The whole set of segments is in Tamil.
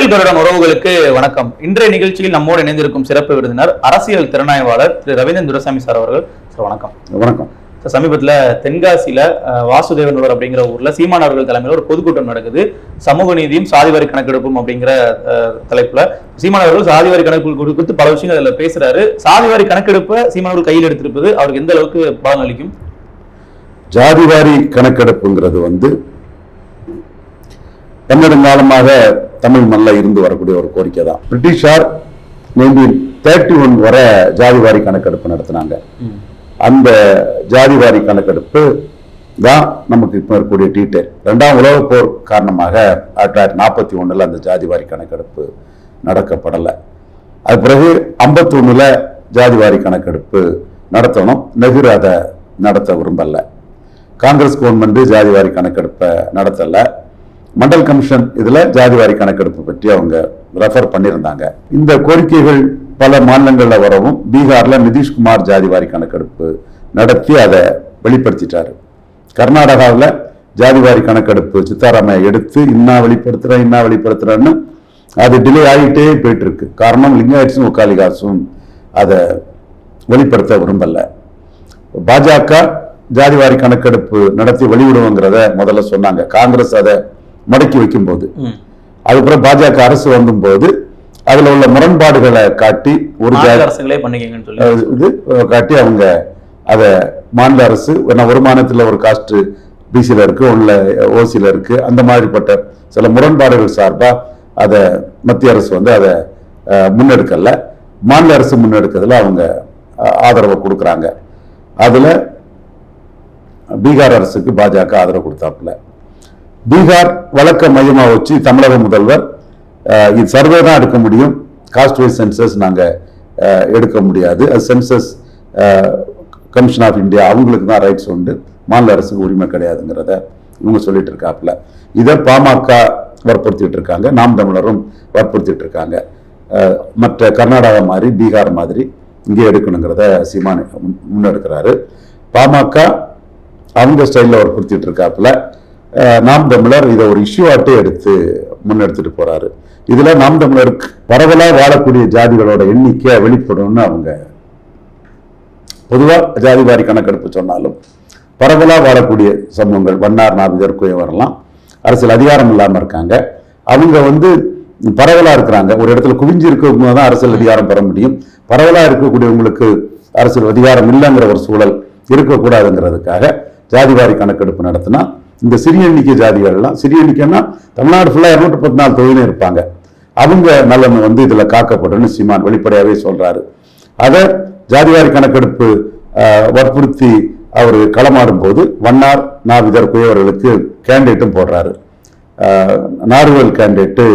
அரசியல் கருடன் உறவுகளுக்கு வணக்கம். இன்றைய நிகழ்ச்சியில் நம்மோடு இணைந்திருக்கும் சிறப்பு விருந்தினர் அரசியல் திறனாய்வாளர் திரு. ரவீந்திரன் துரசாமி சார் அவர்கள். சார் வணக்கம். வணக்கம். சார் சமீபத்தில் தென்காசியில வாசுதேவனூர் அப்படிங்கிற ஊர்ல சீமான் அவர்கள் தலைமையில் ஒரு பொதுக்கூட்டம் நடக்குது. சமூக நீதியும் சாதிவாரி கணக்கெடுப்பும் அப்படிங்கிற தலைப்புல சீமான் அவர்கள் சாதிவாரி கணக்கு குறித்து பல விஷயங்கள் அதில் பேசுறாரு. சாதிவாரி கணக்கெடுப்பை சீமான் அவர்கள் கையில் எடுத்திருப்பது அவருக்கு எந்த அளவுக்கு பலன் அளிக்கும்? ஜாதிவாரி கணக்கெடுப்புங்கிறது வந்து பன்னெடுங்காலமாக தமிழ் மண்ணில் இருந்து வரக்கூடிய ஒரு கோரிக்கை தான். பிரிட்டிஷார் நைன்டீன் தேர்ட்டி ஒன் வரை ஜாதிவாரி கணக்கெடுப்பு நடத்தினாங்க. அந்த ஜாதிவாரி கணக்கெடுப்பு தான் நமக்கு இப்போ இருக்கக்கூடிய டீட்டெயில் ரெண்டாம் உலக போர் காரணமாக ஆயிரத்தி தொள்ளாயிரத்தி நாற்பத்தி ஒன்றில் அந்த ஜாதிவாரி கணக்கெடுப்பு நடக்கப்படலை. அது பிறகு ஐம்பத்தொன்னில் ஜாதிவாரி கணக்கெடுப்பு நடத்தணும். நெஹ்ரு அதை நடத்த விரும்பலை. காங்கிரஸ் கவர்மெண்ட்டு ஜாதிவாரி கணக்கெடுப்பை நடத்தலை. மண்டல் கமிஷன் இதுல ஜாதிவாரி கணக்கெடுப்பு பற்றி அவங்க ரெஃபர் பண்ணியிருந்தாங்க. இந்த கோரிக்கைகள் பல மாநிலங்கள்ல வரவும் பீகார்ல நிதிஷ்குமார் ஜாதிவாரி கணக்கெடுப்பு நடத்தி அதை வெளிப்படுத்திட்டாரு. கர்நாடகாவில் ஜாதிவாரி கணக்கெடுப்பு சித்தாராமையா எடுத்து இன்னா வெளிப்படுத்துறேன் இன்னா வெளிப்படுத்துறேன்னு அது டிலே ஆகிட்டே போயிட்டு இருக்கு காரணம் லிங்காயிட்ஸும் ஒக்காலிகாசும் அதை வெளிப்படுத்த விரும்பலை. பாஜக ஜாதிவாரி கணக்கெடுப்பு நடத்தி வெளிவிடுவோங்கிறத முதல்ல சொன்னாங்க. காங்கிரஸ் அதை முடக்கி வைக்கும்போது. அதுக்கப்புறம் பாஜக அரசு வந்தபோது அதுல உள்ள முரண்பாடுகளை காட்டி ஒரு இது காட்டி அவங்க அதை மாநில அரசு ஒரு மாநிலத்தில் ஒரு காஸ்ட் பிசியில் இருக்கு ஒன்றில் ஓசியில் இருக்கு அந்த மாதிரிப்பட்ட சில முரண்பாடுகள் சார்பா அதை மத்திய அரசு வந்து அதை முன்னெடுக்கல. மாநில அரசு முன்னெடுக்கிறதுல அவங்க ஆதரவை கொடுக்குறாங்க. அதுல பீகார் அரசுக்கு பாஜக ஆதரவு கொடுத்தாப்புல. பீகார் வழக்க மையமாக வச்சு தமிழக முதல்வர் இது சர்வே தான் எடுக்க முடியும். காஸ்ட் வைஸ் சென்சஸ் நாங்கள் எடுக்க முடியாது. அது சென்சஸ் கமிஷன் ஆஃப் இந்தியா அவங்களுக்கு தான் ரைட்ஸ் உண்டு. மாநில அரசுக்கு உரிமை கிடையாதுங்கிறத இவங்க சொல்லிட்டு இருக்காப்புல. இதை பாமக வற்புறுத்திட்டு இருக்காங்க. நாம் தமிழரும் வற்புறுத்திட்டு இருக்காங்க. மற்ற கர்நாடகா மாதிரி பீகார் மாதிரி இங்கே எடுக்கணுங்கிறத சீமான் முன்- முன்னெடுக்கிறாரு. பாமக அவங்க ஸ்டைலில் வற்புறுத்திட்டு இருக்காப்புல. நாம் தமிழர் இதை ஒரு இஷ்யூவாட்டே எடுத்து முன்னெடுத்துட்டு போறாரு. இதுல நாம் தமிழருக்கு பரவலா வாழக்கூடிய ஜாதிகளோட எண்ணிக்கை வெளிப்படும்னு அவங்க பொதுவா ஜாதிவாரி கணக்கெடுப்பு சொன்னாலும் பரவலா வாழக்கூடிய சமூகங்கள் வண்ணார் நாவிதர் குயவரெல்லாம் அரசியல் அதிகாரம் இல்லாமல் இருக்காங்க. அவங்க வந்து பரவலா இருக்கிறாங்க. ஒரு இடத்துல குவிஞ்சு இருக்கவங்க தான் அரசியல் அதிகாரம் பெற முடியும். பரவலாக இருக்கக்கூடியவங்களுக்கு அரசியல் அதிகாரம் இல்லைங்கிற ஒரு சூழல் இருக்கக்கூடாதுங்கிறதுக்காக ஜாதிவாரி கணக்கெடுப்பு நடத்தினா இந்த சிறிய எண்ணிக்கை ஜாதிகள்லாம் சிறிய எண்ணிக்கைன்னா தமிழ்நாடு ஃபுல்லா இரநூற்றி பத்து நாலு தொகுதியிலும் இருப்பாங்க. அவங்க நலன் வந்து இதுல காக்கப்படும் சீமான் வெளிப்படையாகவே சொல்றாரு. அதை ஜாதிவாரி கணக்கெடுப்பு ஆஹ், வற்புறுத்தி அவர் களமாடும் போது வண்ணார் நாவிதர் குயவர்களுக்கு கேண்டிடேட்டும் போடுறாரு. ஆஹ், நார்வல் கேண்டிடேட்டு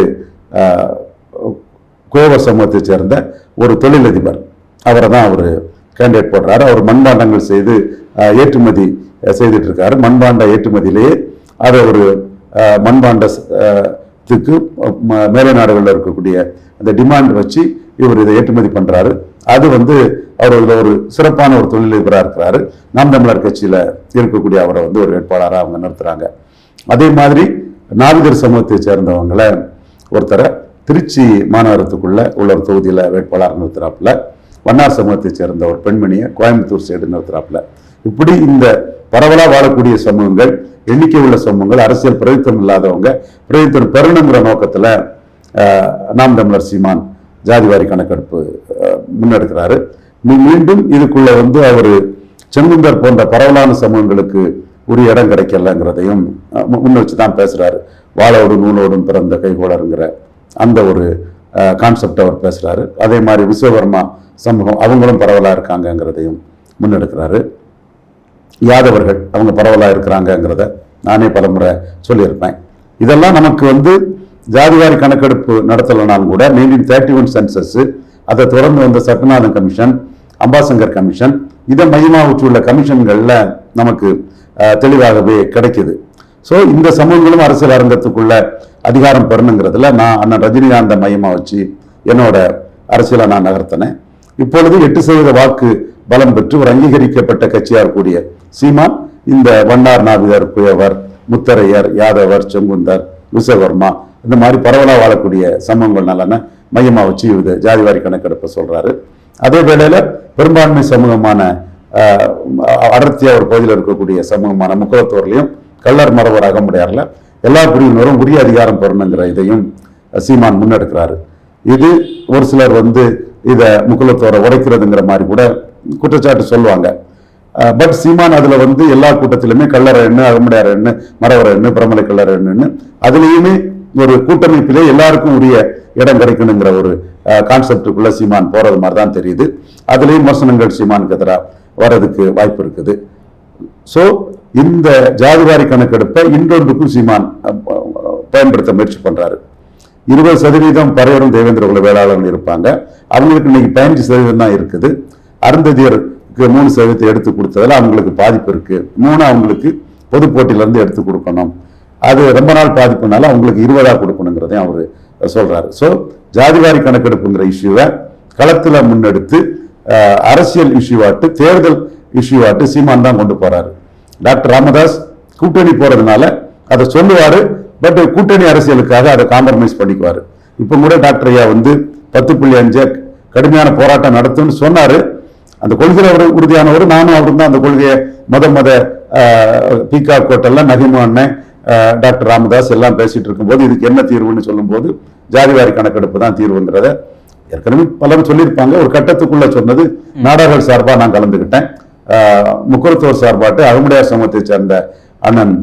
குயவர் சமூகத்தை சேர்ந்த ஒரு தொழிலதிபர். அவரை தான் அவர் கேண்டிடேட் போடுறாரு. அவர் மண்பாண்டங்கள் செய்து ஏற்றுமதி செய்துட்டு இருக்காரு மண்பாண்ட ஏற்றுமதியிலேயே அதை ஒரு மண்பாண்டத்துக்கு மண்பாண்ட மேலை நாடுகளில் இருக்கக்கூடிய அந்த டிமாண்ட் வச்சு இவர் இதை ஏற்றுமதி பண்ணுறாரு அது வந்து அவர் ஒரு சிறப்பான ஒரு தொழிலதிபராக இருக்கிறாரு. நாம் தமிழர் கட்சியில் இருக்கக்கூடிய அவரை வந்து ஒரு வேட்பாளராக அவங்க நடத்துகிறாங்க அதே மாதிரி நாவிதர் சமூகத்தை சேர்ந்தவங்களை ஒருத்தரை திருச்சி மாநகரத்துக்குள்ள உள்ள ஒரு தொகுதியில் வேட்பாளர் நிறுத்துறாப்புல. வண்ணார் சமூகத்தை சேர்ந்த ஒரு பெண்மணியை கோயம்புத்தூர் சைடு நிறுத்துறாப்புல. இப்படி இந்த பரவலாக வாழக்கூடிய சமூகங்கள் எண்ணிக்கை உள்ள சமூகங்கள் அரசியல் பிரதித்துவம் இல்லாதவங்க பிரதித்துவம் பெறணுங்கிற நோக்கத்தில் நாம் தமிழர் சீமான் ஜாதிவாரி கணக்கெடுப்பு முன்னெடுக்கிறாரு. மீண்டும் இதுக்குள்ள வந்து அவர் செங்குந்தர் போன்ற பரவலான சமூகங்களுக்கு உரிய இடம் கிடைக்கலங்கிறதையும் முன்ன வச்சு தான் பேசுகிறாரு வாழோடும் நூலோடும் பிறந்த கைகோளருங்கிற அந்த ஒரு கான்செப்ட் அவர் பேசுகிறாரு அதே மாதிரி விஸ்வகர்மா சமூகம் அவங்களும் பரவலாக இருக்காங்கங்கிறதையும் முன்னெடுக்கிறாரு. யாதவர்கள் அவங்க பரவலாக இருக்கிறாங்கங்கிறத நானே பலமுறை சொல்லியிருப்பேன். இதெல்லாம் நமக்கு வந்து ஜாதிவாரி கணக்கெடுப்பு நடத்தலைனாலும் கூட நைன்டீன் தேர்ட்டி ஒன் சென்சஸ் அதை தொடர்ந்து வந்த சத்யநாதன் கமிஷன் அம்பாசங்கர் கமிஷன் இதை மையமாக வச்சுள்ள கமிஷன்களில் நமக்கு தெளிவாகவே கிடைக்கிது. ஸோ இந்த சமூகங்களும் அரசியல் அரங்கத்துக்குள்ள அதிகாரம் பெறணுங்கிறதுல நான் அண்ணன் ரஜினிகாந்த மையமாக வச்சு என்னோட அரசியலை நான் நகர்த்தினேன். இப்பொழுது எட்டு சதவீத வாக்கு பலம் பெற்று ஒரு அங்கீகரிக்கப்பட்ட கட்சியாக கூடிய சீமான் இந்த வண்ணார் நாவிதர் குயவர் முத்தரையர் யாதவர் செங்குந்தர் விஸ்வகர்மா இந்த மாதிரி பரவலாக வாழக்கூடிய சமூகங்கள் நலனை மையமாக வச்சு இது ஜாதிவாரி கணக்கெடுப்பை சொல்றாரு. அதே வேளையில பெரும்பான்மை சமூகமான அடர்த்தியாக ஒரு பகுதியில் இருக்கக்கூடிய சமூகமான முக்குளத்தூர்லையும் கள்ளர் மரவர் அகமுடையாரில் எல்லா பிரிவினரும் உரிய அதிகாரம் பெறணுங்கிற இதையும் சீமான் முன்னெடுக்கிறாரு. இது ஒரு சிலர் வந்து இதை முக்குளத்தோரை உடைக்கிறதுங்கிற மாதிரி கூட குற்றச்சாட்டு சொல்லுவாங்க. பட் சீமான் அதில் வந்து எல்லா கூட்டத்திலுமே கல்லற எண்ணு அகமுடையார் எண்ணு மரவர எண்ணு பிரமலை கல்லற எண்ணுன்னு அதுலேயுமே ஒரு கூட்டமைப்பிலே எல்லாருக்கும் உரிய இடம் கிடைக்கணுங்கிற ஒரு கான்செப்டுக்குள்ள சீமான் போறது மாதிரி தான் தெரியுது. அதுலேயும் மோசனங்கள் சீமானுக்கு எதிராக வர்றதுக்கு வாய்ப்பு இருக்குது. ஸோ இந்த ஜாதிவாரி கணக்கெடுப்பை இன்றொன்றுக்கும் சீமான் பயன்படுத்த முயற்சி பண்றாரு. இருபது சதவீதம் பரையரும் தேவேந்திர குல வேளாளர்கள் இருப்பாங்க. அவங்களுக்கு இன்னைக்கு பதினஞ்சு சதவீதம் தான் இருக்குது. அருந்ததியருக்கு மூணு சதவீதத்தை எடுத்து கொடுத்ததில் அவங்களுக்கு பாதிப்பு இருக்கு. மூணு அவங்களுக்கு பொது போட்டியிலேருந்து எடுத்து கொடுக்கணும். அது ரொம்ப நாள் பாதிப்புனால அவங்களுக்கு இருபதா கொடுக்கணுங்கிறதையும் அவர் சொல்றாரு. ஸோ ஜாதிவாரி கணக்கெடுப்புங்கிற இஷ்யூவை களத்தில் முன்னெடுத்து அரசியல் இஷ்யூவாட்டு தேர்தல் இஷ்யூவாட்டு சீமான் தான் கொண்டு போறாரு. டாக்டர் ராமதாஸ் கூட்டணி போறதுனால அதை சொல்லுவார் பட் கூட்டணி அரசியலுக்காக அதை காம்ப்ரமைஸ் பண்ணிக்குவார். இப்போ கூட டாக்டர் ஐயா வந்து பத்து புள்ளி அஞ்சு கடுமையான போராட்டம் நடத்தும்னு சொன்னாரு. அந்த கொள்கையில் அவர் உறுதியானவர் நானும் அவரும் தான் அந்த கொள்கையை மத மத பீகா கோட்டெல்லாம் நகிமு டாக்டர் ராமதாஸ் எல்லாம் பேசிட்டு இருக்கும்போது இதுக்கு என்ன தீர்வுன்னு சொல்லும்போது ஜாதிவாரி கணக்கெடுப்பு தான் தீர்வுங்கிறத ஏற்கனவே பலரும் சொல்லியிருப்பாங்க. ஒரு கட்டத்துக்குள்ள சொன்னது நாடார்கள் சார்பாக நான் கலந்துக்கிட்டேன் ஆஹ், சார்பாட்டு அகமுடையார் சமூகத்தை சேர்ந்த அண்ணன்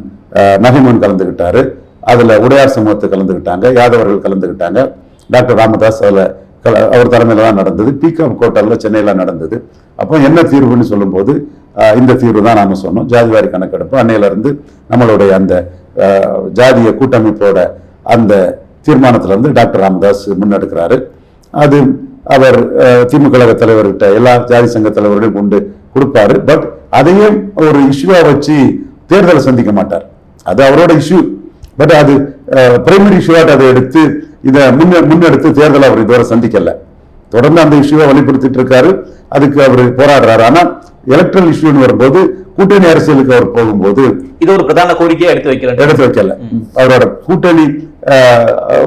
நகிமன் கலந்துக்கிட்டாரு அதில் உடையார் சமூகத்தை கலந்துக்கிட்டாங்க யாதவர்கள் கலந்துக்கிட்டாங்க டாக்டர் ராமதாஸ் அதில் கல- அவர் தலைமையில் தான் நடந்தது. பிகாம் கோட்டால சென்னையில் நடந்தது. அப்போ என்ன தீர்வுன்னு சொல்லும்போது இந்த தீர்வு தான் நாம் சொன்னோம். ஜாதிவாரி கணக்கெடுப்பு. அன்னையிலேருந்து நம்மளுடைய அந்த ஜாதிய கூட்டமைப்போட அந்த தீர்மானத்திலேருந்து டாக்டர் ராமதாஸ் முன்னெடுக்கிறாரு. அது அவர் திமுக கழக தலைவர்கிட்ட எல்லா ஜாதி சங்க தலைவர்களையும் கொண்டு கொடுப்பாரு. பட் அதையும் ஒரு இஷ்யூவாக வச்சு தேர்தலை சந்திக்க மாட்டார். அது அவரோட இஷ்யூ பட் அது பிரைமரி இஷ்யூவாட்டு அதை எடுத்து இதை முன்ன முன்னெடுத்து தேர்தலை அவர் இதுவரை சந்திக்கல. தொடர்ந்து அந்த இஷ்யூவை வலியுறுத்திட்டு இருக்காரு. அதுக்கு அவர் போராடுறாரு. ஆனா எலக்ட்ரல் இஷ்யூன்னு வரும்போது கூட்டணி அரசியலுக்கு அவர் போகும்போது இது ஒரு பிரதான கோரிக்கையை எடுத்து வைக்கிறேன் எடுத்து வைக்கல. அவரோட கூட்டணி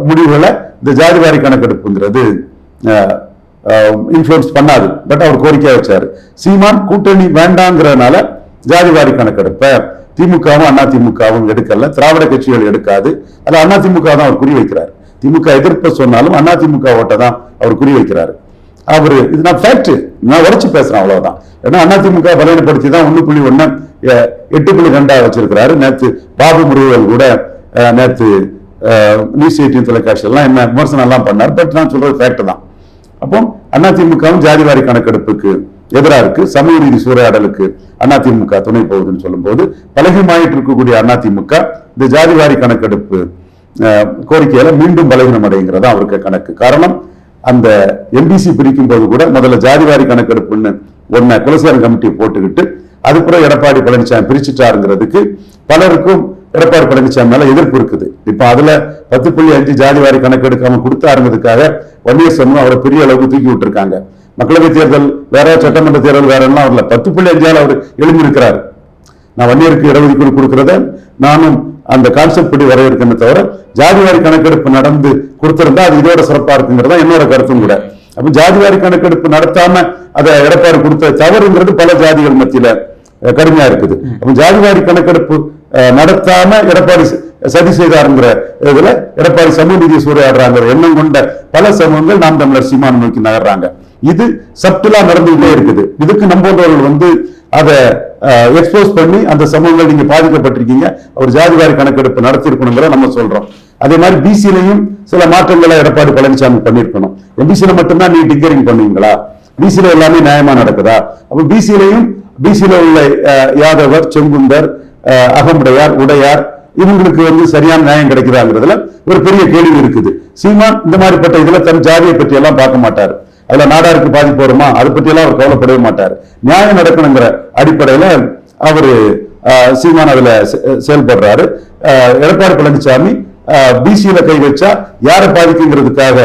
முடிவுகளை இந்த ஜாதிவாரி கணக்கெடுப்புங்கிறது இன்ஃபுளுன்ஸ் பண்ணாது. பட் அவர் கோரிக்கையா வச்சாரு. சீமான் கூட்டணி வேண்டாங்கிறதுனால ஜாதிவாரி கணக்கெடுப்ப திமுகவும் அண்ணா திமுகவும் எடுக்கல. திராவிட கட்சிகள் எடுக்காது. அதில் அண்ணா திமுக தான் அவர் குறி வைக்கிறார் திமுக எதிர்ப்பு சொன்னாலும் அண்ணா திமுக ஓட்ட தான் அவர் குறி வைக்கிறாரு அவரு இது நான் ஃபேக்ட் நான் உடச்சு பேசுறேன் அவ்வளவுதான். ஏன்னா அண்ணா திமுக பலனப்படுத்தி தான் ஒண்ணு புள்ளி ஒன்று எட்டு புள்ளி ரெண்டா வச்சிருக்கிறாரு. நேற்று பாபு முருகல் கூட நேற்று நியூஸ் எயிட்டின் தொலைக்காட்சி எல்லாம் என்ன விமர்சனம் எல்லாம் பண்ணார். பட் நான் சொல்றது ஃபேக்ட் தான். அப்போ அதிமுகவும் ஜாதிவாரி கணக்கெடுப்புக்கு எதிராக இருக்கு. சமூக ரீதி சூறையாடலுக்கு அதிமுக துணை போகுதுன்னு சொல்லும்போது பலகீனமாயிட்டு இருக்கக்கூடிய அதிமுக இந்த ஜாதிவாரி கணக்கெடுப்பு கோரிக்கையில மீண்டும் பலகீனம் அடைங்கிறதா அவருக்கு கணக்கு. காரணம் அந்த எம்பிசி பிரிக்கும் போது கூட முதல்ல ஜாதிவாரி கணக்கெடுப்புன்னு ஒன்ன குலசேகரன் கமிட்டி போட்டுக்கிட்டு அதுக்கப்புறம் எடப்பாடி பழனிசாமி பிரிச்சுட்டாருங்கிறதுக்கு பலருக்கும் எடப்பாடி பழனிசாமி மேல எதிர்ப்பு இருக்குது. இப்ப அதுல பத்து புள்ளி அஞ்சு ஜாதிவாரி கணக்கெடுக்காம கொடுத்தாருங்கிறதுக்காக ஒன்னியர் சமூகம் அவரை பெரிய அளவுக்கு தூக்கி விட்டுருக்காங்க. மக்களவை தேர்தல் வேற சட்டமன்ற தேர்தல் வேற எல்லாம் வரல. பத்து புள்ளி அஞ்சால் அவர் எழுந்திருக்கிறார். நான் வன்னியருக்கு இடஒதுக்கீடு கொடுக்கறத நானும் அந்த கான்செப்ட் படி வரவேற்கணும் தவிர ஜாதிவாரி கணக்கெடுப்பு நடந்து கொடுத்திருந்தா அது இதோட சிறப்பா இருக்குங்கிறதா என்னோட கருத்தும் கூட. அப்ப ஜாதிவாரி கணக்கெடுப்பு நடத்தாம அதை எடப்பாடி கொடுத்த தவறுங்கிறது பல ஜாதிகள் மத்தியில கடுமையா இருக்குது. அப்ப ஜாதிவாரி கணக்கெடுப்பு அஹ், நடத்தாம எடப்பாடி சதி செய்தாருங்கிற இதுல எடப்பாடி சமூக நீதி சூறையாடுறாங்கிற எண்ணம் கொண்ட பல சமூகங்கள் நாம் தமிழர் சீமான் நோக்கி நகர்றாங்க. இது சப்டிலா நடந்துகிட்டே இருக்குது. இதுக்கு நம்புவர்கள் வந்து அதை எக்ஸ்போஸ் பண்ணி அந்த சமூகங்கள் நீங்க பாதிக்கப்பட்டிருக்கீங்க. ஒரு ஜாதிவாரி கணக்கெடுப்பு நடத்திருக்கணுங்கிற நம்ம சொல்றோம். அதே மாதிரி பிசிலையும் சில மாற்றங்களை எடப்பாடி பழனிசாமி பண்ணிருக்கணும் எம்பிசியில மட்டும்தான் நீ டிங்கரிங் பண்ணுவீங்களா? பிசியில எல்லாமே நியாயமா நடக்குதா? அப்ப பிசிலையும் பிசில உள்ள யாதவர் செங்குந்தர் அகமுடையார் உடையார் இவங்களுக்கு வந்து சரியான நியாயம் கிடைக்குதாங்கிறதுல ஒரு பெரிய கேள்வி இருக்குது. சீமான் இந்த மாதிரிப்பட்ட இதுல தன் ஜாதியை பற்றி எல்லாம் பார்க்க மாட்டார். அதுல நாடாருக்கு பாதிப்பு வருமா அதை பத்தி எல்லாம் அவர் கவலைப்படவே மாட்டார். நியாயம் நடக்கணுங்கிற அடிப்படையில அவரு ஆஹ், சீமான் அதுல செ- செயல்படுறாரு. ஆஹ், எடப்பாடி பழனிசாமி பிசியில கை வச்சா யாரை பாதிக்குங்கிறதுக்காக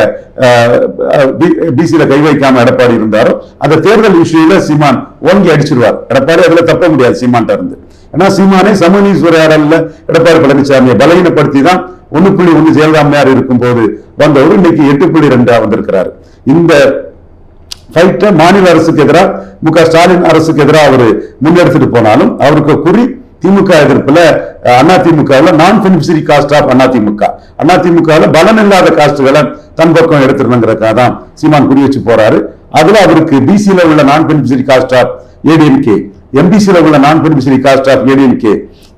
பிசியில கை வைக்காம எடப்பாடி இருந்தாரோ அந்த தேர்தல் இஷ்யூல சீமான் ஓங்கி அடிச்சிருவார். எடப்பாடி அதுல தப்ப முடியாது சீமான்ட்ட இருந்து. ஏன்னா சீமானை சமநீஸ்வரர்ல எடப்பாடி பழனிசாமியை பலகீனப்படுத்தி தான் ஒண்ணு புள்ளி ஒண்ணு ஜெயலலிதாமையார் இருக்கும்போது வந்தவர். இன்னைக்கு எட்டு புள்ளி ரெண்டா வந்திருக்கிறார். இந்த ஃபைட்டை மாநில அரசுக்கு எதிராக மு க ஸ்டாலின் அரசுக்கு எதிராக அவர் முன்னெடுத்துட்டு போனாலும் அவருக்கு குறி திமுக எதிர்ப்புல அண்ணா நான் beneficiary caste of Anna DMK. அண்ணா பலன் இல்லாத காஸ்ட்களை தன் பக்கம் எடுத்துருணுங்கிறதுக்காக தான் சீமான் குறி வச்சு போறாரு. அதுல அவருக்கு பிசியில் உள்ள non beneficiary caste of ADMK எம்பிசியில் உள்ள non beneficiary caste of ADMK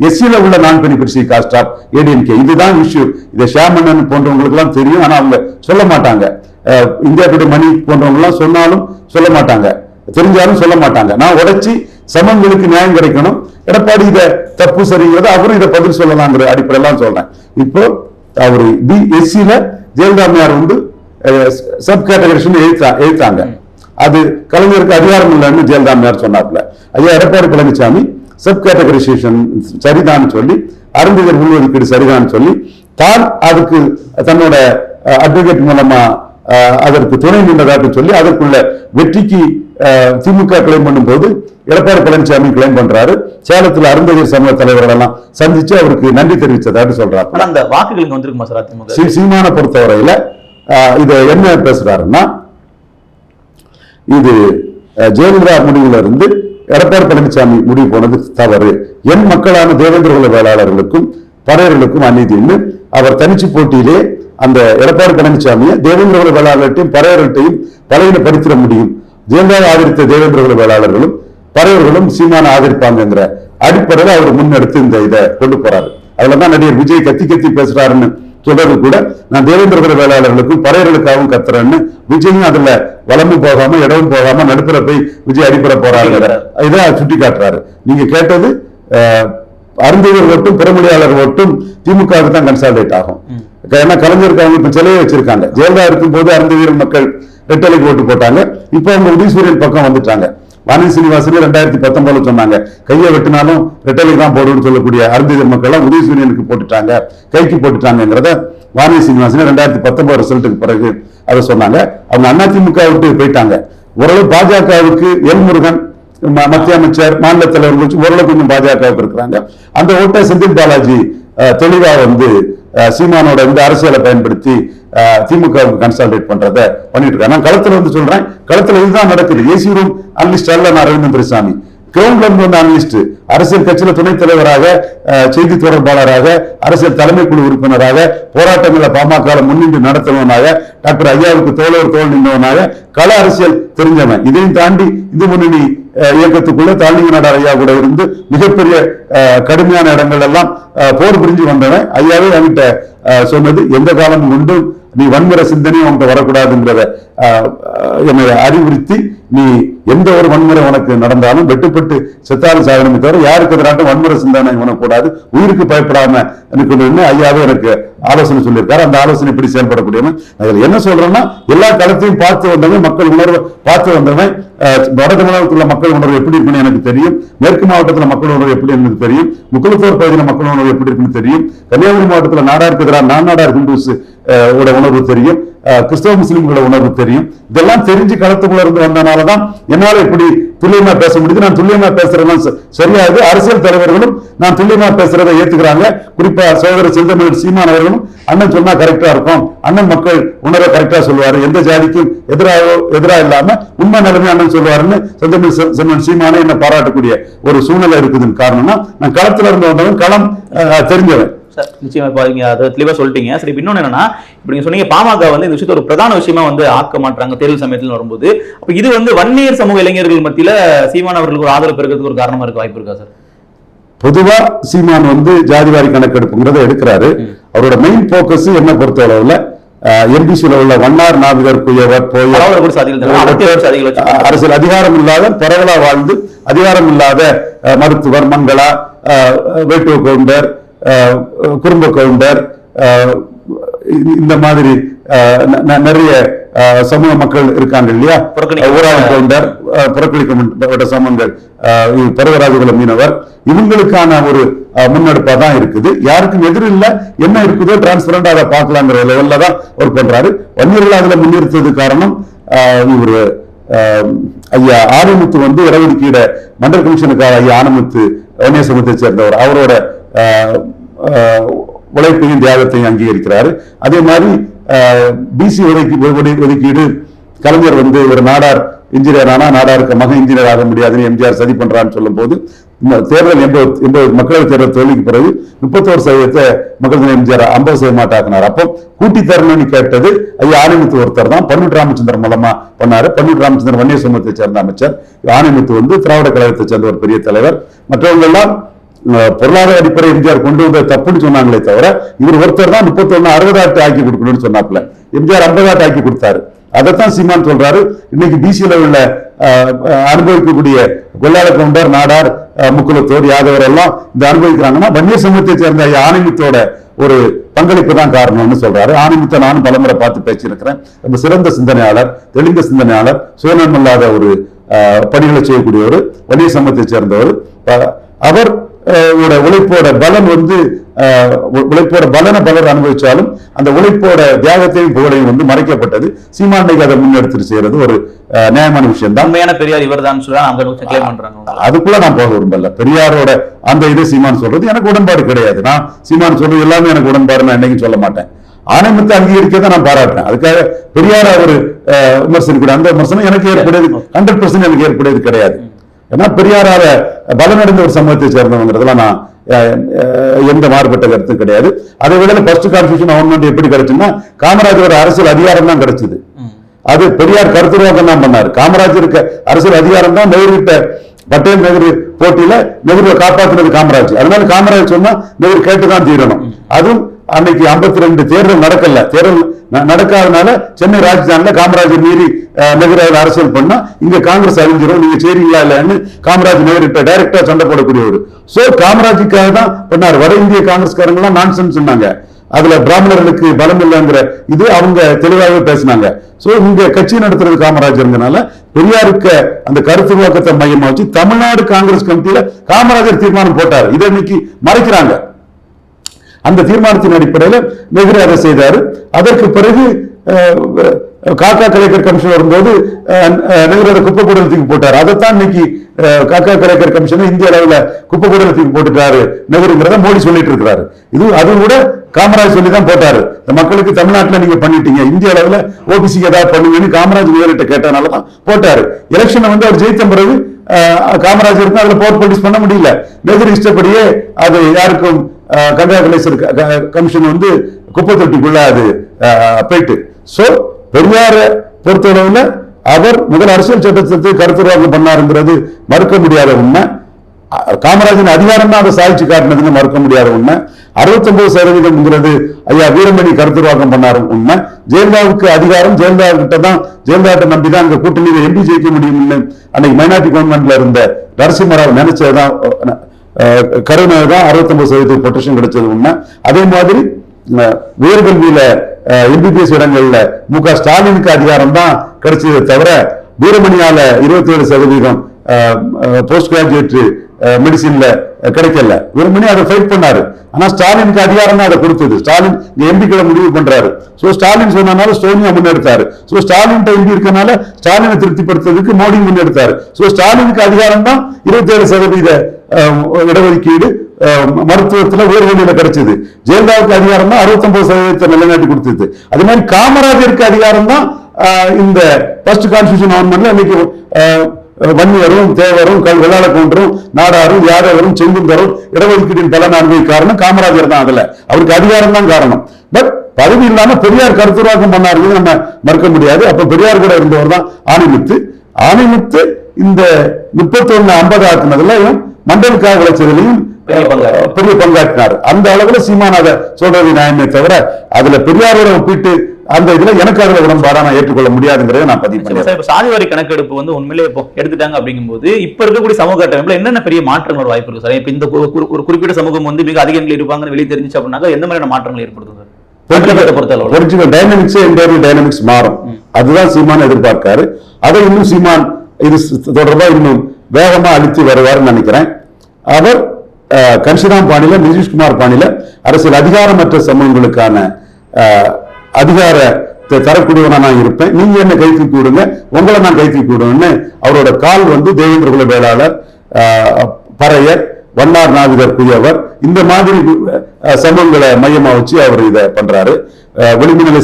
எஸ்சியில் உள்ள non beneficiary caste of ADMK இதுதான் இஷ்யூ இதை ஷியாமண்ணன் போன்றவங்களுக்கு எல்லாம் தெரியும் ஆனா அவங்க சொல்ல மாட்டாங்க. இந்தியா டுடே மணி போன்றவங்க எல்லாம் சொன்னாலும் சொல்ல மாட்டாங்க. தெரிஞ்சாலும் சொல்ல மாட்டாங்க. நான் உடைச்சி சமங்களுக்கு நியாயம் கிடைக்கணும். எடப்பாடி இதை தப்பு சரிங்கிறது அவரும் இதை பதில் சொல்லலாங்கிற அடிப்படையெல்லாம் சொல்றேன். இப்போ அவரு பி எஸ்சியில ஜெயலலிதாமையார் வந்து சப் கேட்டகரிஷன் எழுத்தா எழுத்தாங்க. அது கலைஞருக்கு அதிகாரம் இல்லைன்னு ஜெயலலிதாமையார் சொன்னார்ல ஐயா எடப்பாடி பழனிசாமி சப் கேட்டகரிசேஷன் சரிதான் சொல்லி அருந்ததியர் உள்ஒதுக்கீடு சரிதான் சொல்லி தான் அதுக்கு தன்னோட அட்வொகேட் மூலமா அதற்கு துணை நின்றதாக சொல்லி அதற்குள்ள வெற்றிக்கு திமுக கிளைம் பண்ணும்போது எடப்பாடி பழனிசாமி கிளைம் பண்றாரு. சேலத்துல அருந்ததியர் சமூக தலைவர்கள் எல்லாம் சந்திச்சு அவருக்கு நன்றி தெரிவிச்சதாக சொல்றாரு. அந்த வாக்குகள் இங்க வந்திருக்குமா சார் அதிமுக? சீமானை பொறுத்தவரையில இதை என்ன பேசுறாருன்னா இது ஜெயலலிதா முடிவுல இருந்து எடப்பாடி பழனிசாமி முடிவு போனது தவறு. என் மக்களான தேவேந்திர வேளாளர்களுக்கும் பறையர்களுக்கும் அநீதின்னு அவர் தனிச்சு போட்டியிலே அந்த எடப்பாடி பழனிசாமியை தேவேந்திரகுல வேளாளர்கிட்டையும் பறையர்கள்ட்டையும் பலகீனப்படுத்திட முடியும். ஜெயந்தாவை ஆதரித்த தேவேந்திரகுல வேளாளர்களும் பறையர்களும் சீமான ஆதரிப்பாங்கங்கிற அடிப்படையில் அவர் முன்னெடுத்து இந்த இதை கொண்டு போறாரு. அதுலதான் நடிகர் விஜய் கத்தி கத்தி பேசுறாருன்னு சொல்றது கூட நான் தேவேந்திரகுல வேளாளர்களுக்கும் பறையர்களுக்காகவும் கத்துறேன்னு விஜயும் அதுல வளமும் போகாம இடமும் போகாம நடுப்புற போய் விஜய் அடிப்பட போறாருங்கிற இதை சுட்டி காட்டுறாரு நீங்க கேட்டது அஹ், ஓட்டும் பிறமொழியாளர் ஓட்டும் திமுகவுக்கு தான் கன்சால்டேட் ஆகும். ஏன்னா கலைஞருக்கு அவங்க இப்ப சிலையை வச்சிருக்காங்க. ஜெயலலிதா இருக்கும்போது வீரர் மக்கள் ரெட்டலைக்கு ஓட்டு போட்டாங்க. இப்போ அவங்க உதயசூரியன் பக்கம் வந்துட்டாங்க. வாணி சீனிவாசன் ரெண்டாயிரத்தி பத்தொன்பதுல சொன்னாங்க கையை வெட்டினாலும் ரெட்டலை தான் போடுன்னு சொல்லக்கூடிய அருந்ததியர் மக்கள் எல்லாம் உதயசூரியனுக்கு போட்டுட்டாங்க கைக்கு போட்டுட்டாங்கிறத வாணி சீனிவாசன் ரெண்டாயிரத்தி பத்தொன்பது ரிசல்ட்டுக்கு பிறகு அதை சொன்னாங்க. அவங்க அதிமுக விட்டு போயிட்டாங்க. ஓரளவு பாஜகவுக்கு எல் முருகன் ம- மத்திய அமைச்சர் மாநில தலைவர் ஓரளவு கொஞ்சம் பாஜகவுக்கு இருக்கிறாங்க. அந்த ஓட்டை செந்தில் பாலாஜி தெளிவா வந்து சீமானோட இந்த அரசியலை பயன்படுத்தி திமுகவுக்கு கன்சால்டேட் பண்றத பண்ணிட்டு இருக்காங்க நான் களத்துல வந்து சொல்றேன். களத்துல இதுதான் நடக்குது. ஏசி ரூம் அனலிஸ்ட் அல்ல நான் அரவிந்தன் பெருசாமி கிரவுண்ட்ல இருந்து வந்த அனலிஸ்ட் அரசியல் கட்சியில துணைத் தலைவராக அஹ், செய்தி தொடர்பாளராக அரசியல் தலைமை குழு உறுப்பினராக போராட்டங்களை பாமக முன்னின்று நடத்துவனாக டாக்டர் ஐயாவுக்கு தோழர் தோல் நின்றவனாக கள அரசியல் தெரிஞ்சவன். இதையும் தாண்டி இந்து முன்னணி இயக்கத்துக்குள்ள தாழ்நிலை நாடார் ஐயா கூட இருந்து மிகப்பெரிய அஹ், கடுமையான இடங்கள் எல்லாம் அஹ், போர் புரிஞ்சு வந்தவன் ஐயாவே என்கிட்ட சொன்னது எந்த காலமும் உண்டும் நீ வன்முறை சிந்தனையும் உன்கிட்ட வரக்கூடாதுங்கிறத என்னை அறிவுறுத்தி நீ எந்த ஒரு வன்முறை உனக்கு நடந்தாலும் வெட்டுப்பட்டு செத்தாலும் சாகனமே தவிர யாருக்கு எதிராட்டும் வன்முறை சிந்தனை உனக்கு கூடாது உயிருக்கு பயப்படாம எனக்கு ஐயாவே எனக்கு ஆலோசனை சொல்லியிருக்காரு. அந்த ஆலோசனை இப்படி செயல்படக்கூடியவன். அதில் என்ன சொல்றேன்னா எல்லா தளத்தையும் பார்த்து வந்தவன் மக்கள் உணர்வு பார்த்து வந்தவன் வட தமிழகத்தில் மக்கள் உணர்வு எப்படி இருக்குன்னு எனக்கு தெரியும். மேற்கு மாவட்டத்தில் மக்கள் உணர்வு எப்படி எனக்கு தெரியும். முக்குளத்தூர் பகுதியில் மக்கள் உணர்வு எப்படி இருக்குன்னு தெரியும். கன்னியாகுமரி மாவட்டத்தில் நாடாருக்கு எதிராக நான் நாடார் குண்டூஸ் உணர்வு தெரியும். கிறிஸ்தவ முஸ்லீம்களோட உணர்வு தெரியும். இதெல்லாம் தெரிஞ்சு களத்துக்குள்ள இருந்து வந்தனாலதான் என்னால் இப்படி துல்லியமா பேச முடியுது. நான் துல்லியமா பேசுறதெல்லாம் சரியாது அரசியல் தலைவர்களும் நான் துல்லியமா பேசுறதை ஏத்துக்கிறாங்க. குறிப்பா சோதர செந்தமிழ் சீமான் அவர்களும் அண்ணன் சொன்னா கரெக்டா இருக்கும். அண்ணன் மக்கள் உணர கரெக்டா சொல்லுவாரு. எந்த ஜாதிக்கும் எதிராக எதிரா இல்லாம உண்மை நிலைமை அண்ணன் சொல்லுவாருன்னு செந்தமிழ் செம்மன் சீமானே என்ன பாராட்டக்கூடிய ஒரு சூழ்நிலை இருக்குதுன்னு காரணம்னா நான் களத்துல இருந்து வந்தவன் களம் அஹ், தெரிஞ்சவன். சார் நிச்சயமா இப்போ நீங்க அதை தெளிவா சொல்லிட்டீங்க. சரி இப்ப இன்னொன்னு என்னன்னா இப்ப நீங்க சொன்னீங்க பாமக வந்து இந்த விஷயத்தை ஒரு பிரதான விஷயமா வந்து ஆக்க மாட்டாங்க தேர்தல் சமயத்துல வரும்போது. அப்ப இது வந்து வன்னியர் சமூக இளைஞர்கள் மத்தியில சீமான் அவர்களுக்கு ஒரு ஆதரவு பெருக்கிறதுக்கு ஒரு காரணமா இருக்க வாய்ப்பு இருக்கா சார்? பொதுவா சீமான் வந்து ஜாதிவாரி கணக்கெடுப்புங்கிறத எடுக்கிறாரு. அவரோட மெயின் போக்கஸ் என்ன பொறுத்த அளவுல எம்பிசியில் உள்ள வண்ணார் நாவிதர் குயவர் அஹ், அரசியல் அதிகாரம் இல்லாத பரவலா வாழ்ந்து அதிகாரம் இல்லாத மருத்துவர் மங்களா வேட்டுவ கவுண்டர் குடும்ப கவுண்டர் இந்த- மாதிரி நிறைய சமூக மக்கள் இருக்காங்க இல்லையா? ஊராட்சி கவுண்டர் புறக்கணிக்கப்பட்ட இது பருவராஜகுல மீனவர் இவங்களுக்கான ஒரு முன்னெடுப்பா தான் இருக்குது. யாருக்கும் எதிர் இல்ல. என்ன இருக்குதோ டிரான்ஸ்பரண்டா அதை பார்க்கலாங்கிற லெவல்ல தான் ஒர்க் பண்றாரு. வன்னியர்கள் அதுல முன்னிறுத்தது காரணம் இவரு ஐயா ஆனமுத்து வந்து இடஒதுக்கீட மண்டல் கமிஷனுக்காக ஐயா ஆனமுத்து வன்னிய சமூகத்தை சேர்ந்தவர். அவரோட உழைப்பையும் தியாகத்தையும் அங்கீகரிக்கிறாரு. அதே மாதிரி பிசி ஒதுக்கி ஒதுக்கீடு கலைஞர் வந்து ஒரு நாடார் இன்ஜினியர் ஆனா நாடாருக்கு மகன் இன்ஜினியர் ஆக முடியாதுன்னு எம்ஜிஆர் சதி பண்றான்னு சொல்லும் போது தேர்தல் எண்பது எண்பது மக்களவைத் தேர்தல் தோல்விக்கு பிறகு முப்பத்தோரு சதவீதத்தை மக்கள் தலைவர் எம்ஜிஆர் ஐம்பது சதவீதமாட்டாக்குனார் அப்போ கூட்டி தரணும்னு கேட்டது ஐயா ஆணைமுத்து ஒருத்தர் தான். பன்னூர் ராமச்சந்திரன் மூலமா பண்ணாரு. பன்னூர் ராமச்சந்திரன் வன்னிய சமூகத்தை சேர்ந்த அமைச்சர். ஆணைமுத்து வந்து திராவிட கழகத்தை சேர்ந்த ஒரு பெரிய தலைவர். மற்றவங்க எல்லாம் பொருளாதார அடிப்படை எம்ஜிஆர் கொண்டு வந்த தப்புன்னு சொன்னாங்களே தவிர இவர் ஒருத்தர் தான் முப்பத்தொன்னு அறுபதாட்டு ஆக்கி கொடுக்கணும்னு சொன்னாப்ல எம்ஜிஆர் ஐம்பதாட்டு ஆக்கி கொடுத்தாரு. அதைத்தான் சீமான் சொல்றாரு. இன்னைக்கு பிசி உள்ள அஹ், அனுபவிக்கக்கூடிய கொள்ளாள கவுண்டர் நாடார் அஹ், முக்குலத்தோர் யாதவர் எல்லாம் இந்த அனுபவிக்கிறாங்கன்னா வன்னிய சமூகத்தை சேர்ந்த ஐயா ஒரு பங்களிப்பு தான் காரணம்னு சொல்றாரு. ஆணையத்தை நானும் பலமுறை பார்த்து பேசியிருக்கிறேன். ரொம்ப சிறந்த சிந்தனையாளர் தெளிந்த சிந்தனையாளர் சுயநலமில்லாத ஒரு பணிகளை செய்யக்கூடிய ஒரு வன்னிய சமூகத்தை சேர்ந்தவர். அவர் உழைப்போட பலன் வந்து உழைப்போட பலனை பலர் அனுபவிச்சாலும் அந்த உழைப்போட தியாகத்தையும் புகழையும் வந்து மறைக்கப்பட்டது. சீமாண்டைக்கு அதை முன்னெடுத்துட்டு செய்யறது ஒரு நியாயமான விஷயம் தான் உண்மையான பெரியார் கிளைம் பண்றாங்க. அதுக்குள்ள நான் போக விரும்பல. பெரியாரோட அந்த இது சீமான் சொல்றது எனக்கு உடன்பாடு கிடையாது. நான் சீமான் சொல்றது எல்லாமே எனக்கு உடன்பாடு நான் என்னைக்கும் சொல்ல மாட்டேன். ஆணையத்தை அங்கீகரிக்க தான் நான் பாராட்டுறேன். அதுக்காக பெரியார ஒரு அஹ், விமர்சனிக்கூட அந்த விமர்சனம் எனக்கு ஏற்படுது ஹண்ட்ரட் பர்சன்ட் எனக்கு ஏற்படுவது கிடையாது. ஏன்னா பெரியாரால பலனடைந்த ஒரு சமூகத்தை சேர்ந்தவங்கிறதுல நான் எந்த மாறுபட்ட கருத்தும் கிடையாது. அதை விட ஃபர்ஸ்ட் கான்ஸ்டியூஷன் அமெண்ட்மெண்ட் எப்படி கிடைச்சுன்னா காமராஜரோட அரசியல் அதிகாரம் தான் கிடைச்சது. அது பெரியார் கருத்துருவாக்கம் தான் பண்ணாரு. காமராஜருக்கு அரசியல் அதிகாரம் தான் நெஹ்ரு பட்டேல் நெஹ்ரு போட்டியில நெஹ்ருவை காப்பாத்துனது காமராஜ். அதனால காமராஜ் சொன்னா நெஹ்ரு கேட்டுதான் தீரணும். அதுவும் அன்னைக்கு 52 ரெண்டு தேர்தல் நடக்கல. தேர்தல் ந- நடக்காதனால சென்னை ராஜ்தானில காமராஜர் மீறி நகராவில் அரசியல் பண்ணா இங்க காங்கிரஸ் அறிஞ்சிடும் நீங்க செய்றீங்களா இல்லைன்னு காமராஜ் நெஹ்ரு கிட்ட டைரக்டா சண்டை போடக்கூடியவர். சோ காமராஜுக்காக தான் பண்ணார். வட இந்திய காங்கிரஸ்காரங்க எல்லாம் நான்சென்ஸ் சொன்னாங்க. அதுல பிராமணர்களுக்கு பலம் இல்லைங்கிற இது அவங்க தெளிவாகவே பேசினாங்க. சோ இங்க கட்சி நடத்துறது காமராஜர்ங்கனால பெரியாருக்கு அந்த கருத்து நோக்கத்தை மையமா வச்சு தமிழ்நாடு காங்கிரஸ் கமிட்டியில காமராஜர் தீர்மானம் போட்டார். இதை இன்னைக்கு மறைக்கிறாங்க. அந்த தீர்மானத்தின் அடிப்படையில் நெஹ்ரு அதை செய்தார். அதற்கு பிறகு காக்கா கலைஞர் கமிஷன் வரும்போது அஹ், குப்பை கூடல தூக்கி போட்டார். அதைத்தான் இன்னைக்கு காக்கா கலைஞர் கமிஷன் இந்திய அளவுல குப்பை கூடலத்துக்கு போட்டுட்டாரு நெஹ்ருங்கிறத மோடி சொல்லிட்டு இருக்கிறாரு இது அது கூட காமராஜ் சொல்லி தான் போட்டாரு. இந்த மக்களுக்கு தமிழ்நாட்டில் நீங்க பண்ணிட்டீங்க. இந்திய அளவுல ஓபிசிக்கு ஏதாவது பண்ணுங்கன்னு காமராஜ் முதலிட்ட கேட்டனால தான் போட்டாரு. எலெக்ஷனை வந்து அவர் ஜெயித்த பிறகு காமராஜர் காமராஜருக்கு அதில் போர் போலீஸ் பண்ண முடியல. நெஹ்ரு இஷ்டப்படியே அது யாருக்கும் கங்காகுலேசர் கமிஷன் வந்து குப்பை தொட்டிக்குள்ள அது போயிட்டு. சோ பெரியார பொறுத்தளவில் அவர் முதல் அரசியல் சட்டத்திற்கு கருத்துருவாக்கம் பண்ணாருங்கிறது மறுக்க முடியாத உண்மை. காமராஜன் காமராஜின் அதிகாரம் தான் அதை சாதிச்சு காட்டினதுன்னு மறுக்க முடியாத உண்மை. 69% சதவீதம்ங்கிறது ஐயா வீரமணி கருத்துருவாக்கம் பண்ணாரு உண்மை. ஜெயலலிதாவுக்கு அதிகாரம் ஜெயலலிதா கிட்ட தான் ஜெயலலிதா நம்பி தான் அங்க கூட்டணியில் எம்பி ஜெயிக்க முடியும்னு அன்னைக்கு மைனாரிட்டி கவர்மெண்ட்ல இருந்த நரசிம்மராவ் நினைச்சதுதான் கருணை தான் 69% சதவீத பொட்டேஷன் கிடைச்சது உண்மை. அதே மாதிரி உயர்கல்வியில எம்பிபிஎஸ் இடங்கள்ல மு க ஸ்டாலினுக்கு அதிகாரம் தான் கிடைச்சதே தவிர வீரமணியால 27% சதவீதம் போஸ்ட் கிராஜுவேட் மெடிசின்ல கிடைக்கல. வெறுமனே அதை ஃபைட் பண்ணாரு. ஆனா ஸ்டாலினுக்கு அதிகாரம் தான் அதை கொடுத்தது. ஸ்டாலின் இங்க எம்பிக்களை முடிவு பண்றாரு. ஸோ ஸ்டாலின் சொன்னனால சோனியா முன்னெடுத்தாரு. ஸோ ஸ்டாலின் எம்பி இருக்கனால ஸ்டாலினை திருப்திப்படுத்துறதுக்கு மோடி முன்னெடுத்தாரு. ஸோ ஸ்டாலினுக்கு அதிகாரம் தான் 27% சதவீத இடஒதுக்கீடு அஹ், மருத்துவத்துல உயர்கல்வியில கிடைச்சது. ஜெயலலிதாவுக்கு அதிகாரம் தான் 69% சதவீதத்தை நிலைநாட்டி கொடுத்தது. அது மாதிரி காமராஜருக்கு அதிகாரம் தான் இந்த ஃபர்ஸ்ட் கான்ஸ்டியூஷன் அமெண்ட்மெண்ட்ல இன்னைக்கு வன்னியரும் தேவரும் கல் வெள்ளாள கவுண்டரும் நாடாரும் யாதவரும் செங்குந்தரும் இடஒதுக்கீட்டின் பலன் அனுபவிக்காரனும் காமராஜர் தான் அதுல. அவருக்கு அதிகாரம் தான் காரணம். பட் பதவி இல்லாம பெரியார் கருத்துருவாக்கம் பண்ணாருன்னு நம்ம மறுக்க முடியாது. அப்ப பெரியார் கூட இருந்தவர் தான் ஆணைமுத்து. ஆணைமுத்து இந்த முப்பத்தொன்னு ஐம்பது ஆக்குனதுலயும் மண்டலுக்காக பங்காற்று. பெரிய பங்காற்றினார். அந்த அளவுல சீமான் அதை சொல்றது நியாயமே தவிர அதுல பெரியாரோட ஒப்பிட்டு அந்த இதுல எனக்கு அதுல உடன்பாடா நான் ஏற்றுக்கொள்ள முடியாதுங்கிறத நான் பதிவு சார், இப்ப சாதிவாரி கணக்கெடுப்பு வந்து உண்மையிலே இப்போ எடுத்துட்டாங்க அப்படிங்கும்போது இப்ப இருக்கக்கூடிய சமூக கட்டமைப்புல என்னென்ன பெரிய மாற்றங்கள் வாய்ப்பு இருக்கு சார்? இப்ப இந்த ஒரு குறி- ஒரு குறிப்பிட்ட சமூகம் வந்து மிக அதிக இருப்பாங்கன்னு வெளியே தெரிஞ்சுச்சு அப்படின்னாக்கா எந்த மாதிரியான மாற்றங்கள் ஏற்படுத்தும் சார்? பொருட்களை பொறுத்த அளவுல பொலிட்டிக்கல் டைனமிக்ஸ் இன்டர்னல் டைனமிக்ஸ் மாறும். அதுதான் சீமான் எதிர்பார்க்காரு. அதை இன்னும் சீமான் இது தொடர்பா இன்னும் வேகமா அழித்து வருவார்னு நினைக்கிறேன். அவர் அஹ், கன்ஷிராம் பாணியில நிதிஷ்குமார் பாணியில அரசியல் அதிகாரமற்ற சமூகங்களுக்கான அதிகார தரக்கூடியவனா நான் இருப்பேன். நீங்க என்ன கை தூக்கி விடுங்க உங்களை நான் கை தூக்கி விடுவேன்னு அவரோட கால் வந்து தேவேந்திர குல வேளாளர் பறையர் வண்ணார் நாவிதர் புயவர் இந்த மாதிரி சமூகங்களை மையமா வச்சு அவர் இதை பண்றாரு. அஹ்,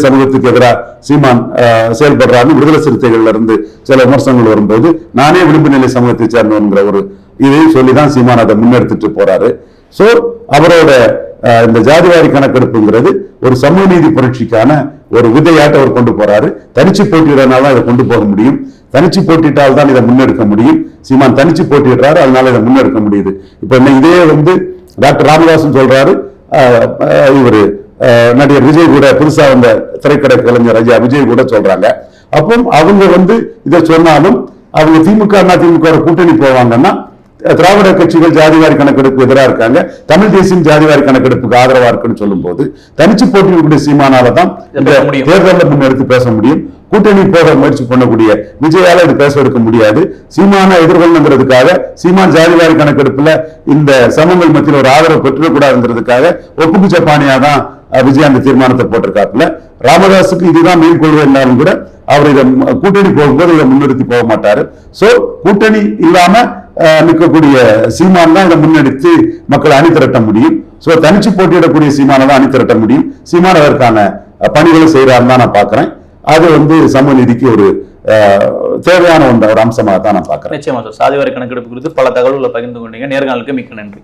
சமூகத்துக்கு எதிராக சீமான் செயல்படுறாரு விடுதலை சிறுத்தைகள்ல இருந்து சில விமர்சனங்கள் வரும்போது நானே விளிம்பு நிலை சமூகத்தை சேர்ந்தவங்கிற ஒரு இதையும் சொல்லி தான் சீமான் அதை முன்னெடுத்துட்டு போறாரு. சோ அவரோட இந்த ஜாதிவாரி கணக்கெடுப்புங்கிறது ஒரு சமூக நீதி புரட்சிக்கான ஒரு விதையாட்ட அவர் கொண்டு போறாரு. தனிச்சு போட்டியிடனால தான் இதை கொண்டு போக முடியும். தனிச்சு போட்டிட்டால் தான் இதை முன்னெடுக்க முடியும். சீமான் தனிச்சு போட்டிடுறாரு அதனால இதை முன்னெடுக்க முடியுது. இப்ப என்ன இதே வந்து டாக்டர் ராமதாசன் சொல்றாரு. இவர் நடிகர் விஜய் கூட புதுசா வந்த திரைக்கடை கலைஞர் ஐயா விஜய் கூட சொல்றாங்க. அப்போ அவங்க வந்து இதை சொன்னாலும் அவங்க திமுக அண்ணா திமுக கூட்டணி போவாங்கன்னா திராவிட கட்சிகள் ஜாதிவாரி கணக்கெடுப்பு எதிராக இருக்காங்க. தமிழ் தேசியம் ஜாதிவாரி கணக்கெடுப்புக்கு ஆதரவா இருக்குன்னு சொல்லும்போது தனிச்சு போட்டியிடக்கூடிய சீமானால தான் இந்த. தேர்தலில் முன்னெடுத்து பேச முடியும். கூட்டணி போக முயற்சி பண்ணக்கூடிய விஜயால இது பேச எடுக்க முடியாது. சீமானை எதிர்கொள்ளணுங்கிறதுக்காக சீமான் ஜாதிவாரி கணக்கெடுப்புல இந்த சமூகங்கள் மத்தியில் ஒரு ஆதரவு பெற்றுக்கூடாதுங்கிறதுக்காக ஒப்புக்கு சப்பானியா தான் விஜய் அந்த தீர்மானத்தை போட்டிருக்காப்புல. ராமதாஸுக்கு இதுதான் கொள்கை இருந்தாலும் கூட அவர் இதை கூட்டணி போகும்போது இதை முன்னிறுத்தி போக மாட்டாரு. சோ கூட்டணி இல்லாம நிற்கக்கூடிய சீமான் தான் இதை முன்னெடுத்து மக்களை அணி திரட்ட முடியும். சோ தனிச்சு போட்டியிடக்கூடிய சீமானை தான் அணி திரட்ட முடியும். சீமான் அதற்கான பணிகளை செய்கிறாருன்னு தான் நான் பாக்குறேன் அது வந்து சமூக நீதிக்கு ஒரு தேவையான ஒன்ற ஒரு அம்சமாக தான் நான் பார்க்குறேன். நிச்சயமாக சார் சாதிவாரி கணக்கெடுப்பு குறித்து பல தகவல்களை பகிர்ந்து கொண்டீங்க. நேர்காணலுக்கு மிக்க நன்றி.